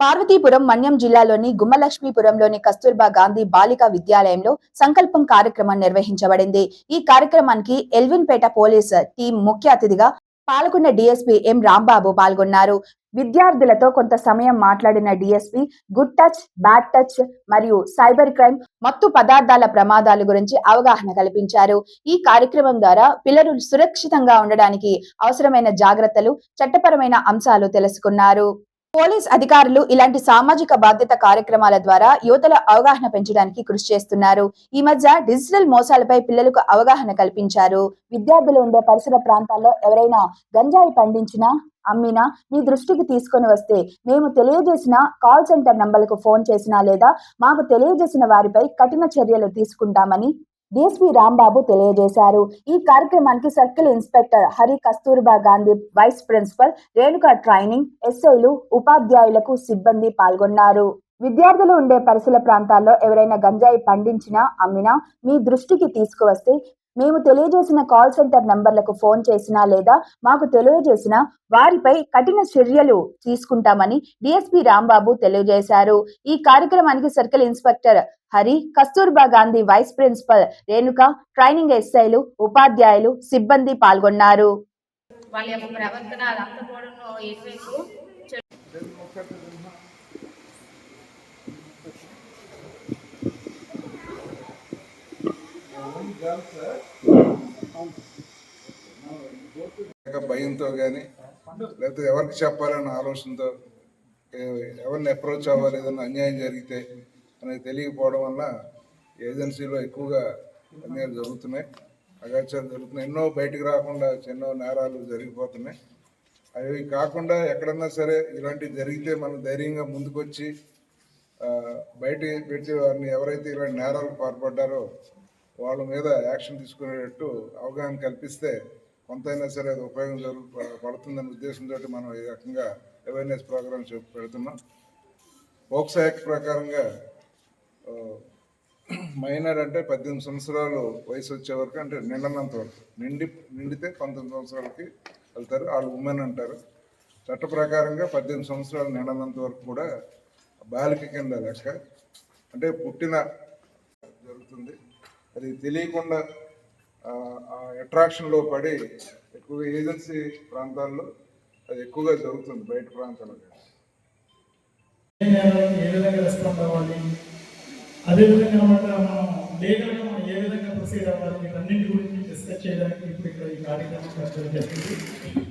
పార్వతీపురం మన్యం జిల్లాలోని గుమ్మలక్ష్మీపురంలోని కస్తూర్బా గాంధీ బాలికా విద్యాలయంలో సంకల్పం కార్యక్రమం నిర్వహించబడింది. ఈ కార్యక్రమానికి ఎల్విన్పేట పోలీస్ టీం ముఖ్య అతిథిగా పాల్గొన్న డిఎస్పీ ఎం రాంబాబు పాల్గొన్నారు. విద్యార్థులతో కొంత సమయం మాట్లాడిన DSP good touch bad touch మరియు సైబర్ క్రైమ్ మత్తు పదార్థాల ప్రమాదాల గురించి అవగాహన కల్పించారు. ఈ కార్యక్రమం ద్వారా పిల్లలు సురక్షితంగా ఉండడానికి అవసరమైన జాగ్రత్తలు చట్టపరమైన అంశాలు తెలుసుకున్నారు. పోలీస్ అధికారులు ఇలాంటి సామాజిక బాధ్యత కార్యక్రమాల ద్వారా యువతలో అవగాహన పెంచడానికి కృషి చేస్తున్నారు. ఈ మధ్య డిజిటల్ మోసాలపై పిల్లలకు అవగాహన కల్పించారు. విద్యార్థులు ఉండే పరిసర ప్రాంతాల్లో ఎవరైనా గంజాయి పండించినా అమ్మినా మీ దృష్టికి తీసుకొని వస్తే మేము తెలియజేసిన కాల్ సెంటర్ నంబర్లకు ఫోన్ చేసినా లేదా మాకు తెలియజేసిన వారిపై కఠిన చర్యలు తీసుకుంటామని డిఎస్పీ రాంబాబు తెలియజేశారు. ఈ కార్యక్రమానికి circle inspector Hari Kasturba Gandhi vice principal Renuka training ఎస్ఐలు ఉపాధ్యాయులకు సిబ్బంది పాల్గొన్నారు. విద్యార్థులు ఉండే పరిసర ప్రాంతాల్లో ఎవరైనా గంజాయి పండించినా అమ్మినా మీ దృష్టికి తీసుకువస్తే మేము తెలియజేసిన కాల్ సెంటర్ నంబర్లకు ఫోన్ చేసినా లేదా మాకు తెలియజేసిన వారిపై కఠిన చర్యలు తీసుకుంటామని డిఎస్పీ రాంబాబు తెలియజేశారు. ఈ కార్యక్రమానికి circle inspector Hari Kasturba Gandhi vice principal Renuka training ఎస్ఐలు ఉపాధ్యాయులు సిబ్బంది పాల్గొన్నారు. వాళ్ళ యొక్క ప్రవర్తన అదంతా కూడా భయంతో కానీ లేకపోతే ఎవరికి చెప్పాలన్న ఆలోచనతో ఎవరిని అప్రోచ్ అవ్వాలి ఏదైనా అన్యాయం జరిగితే అనేది తెలియకపోవడం వల్ల ఏజెన్సీలో ఎక్కువగా అన్యాయాలు జరుగుతున్నాయి. అగాచాలు జరుగుతున్నాయి. ఎన్నో బయటకు రాకుండా ఎన్నో నేరాలు జరిగిపోతున్నాయి. అవి కాకుండా ఎక్కడన్నా సరే ఇలాంటివి జరిగితే మనం ధైర్యంగా ముందుకొచ్చి బయట పెట్టి వారిని ఎవరైతే ఇలాంటి నేరాలు పాల్పడ్డారో వాళ్ళ మీద యాక్షన్ తీసుకునేటట్టు అవగాహన కల్పిస్తే కొంతైనా సరే అది ఉపయోగం జరుగు పడుతుందనే ఉద్దేశంతో మనం ఈ రకంగా అవేర్నెస్ ప్రోగ్రామ్స్ పెడుతున్నాం. పోక్సో యాక్ట్ ప్రకారంగా మైనర్ అంటే పద్దెనిమిది సంవత్సరాలు వయసు వచ్చే వరకు అంటే నిండనంత వరకు. నిండి నిండితే పంతొమ్మిది సంవత్సరాలకి వెళ్తారు. వాళ్ళు ఉమెన్ అంటారు. చట్ట ప్రకారంగా పద్దెనిమిది సంవత్సరాలు నిండనంత వరకు కూడా బాలిక కింద లెక్క. అంటే పుట్టిన జరుగుతుంది. అది తెలియకుండా అట్రాక్షన్లో పడి ఎక్కువగా ఏజెన్సీ ప్రాంతాల్లో అది ఎక్కువగా జరుగుతుంది బయట ప్రాంతాల్లో ఏ విధంగా రెస్పాండ్ అవ్వాలి? అదేవిధంగా మనం లీగల్గా మనం ఏ విధంగా ప్రొసీడ్ అవ్వాలి? వీటన్నింటి గురించి డిస్కస్ చేయడానికి ఇప్పుడు ఇక్కడ ఈ కార్యక్రమం జరిగింది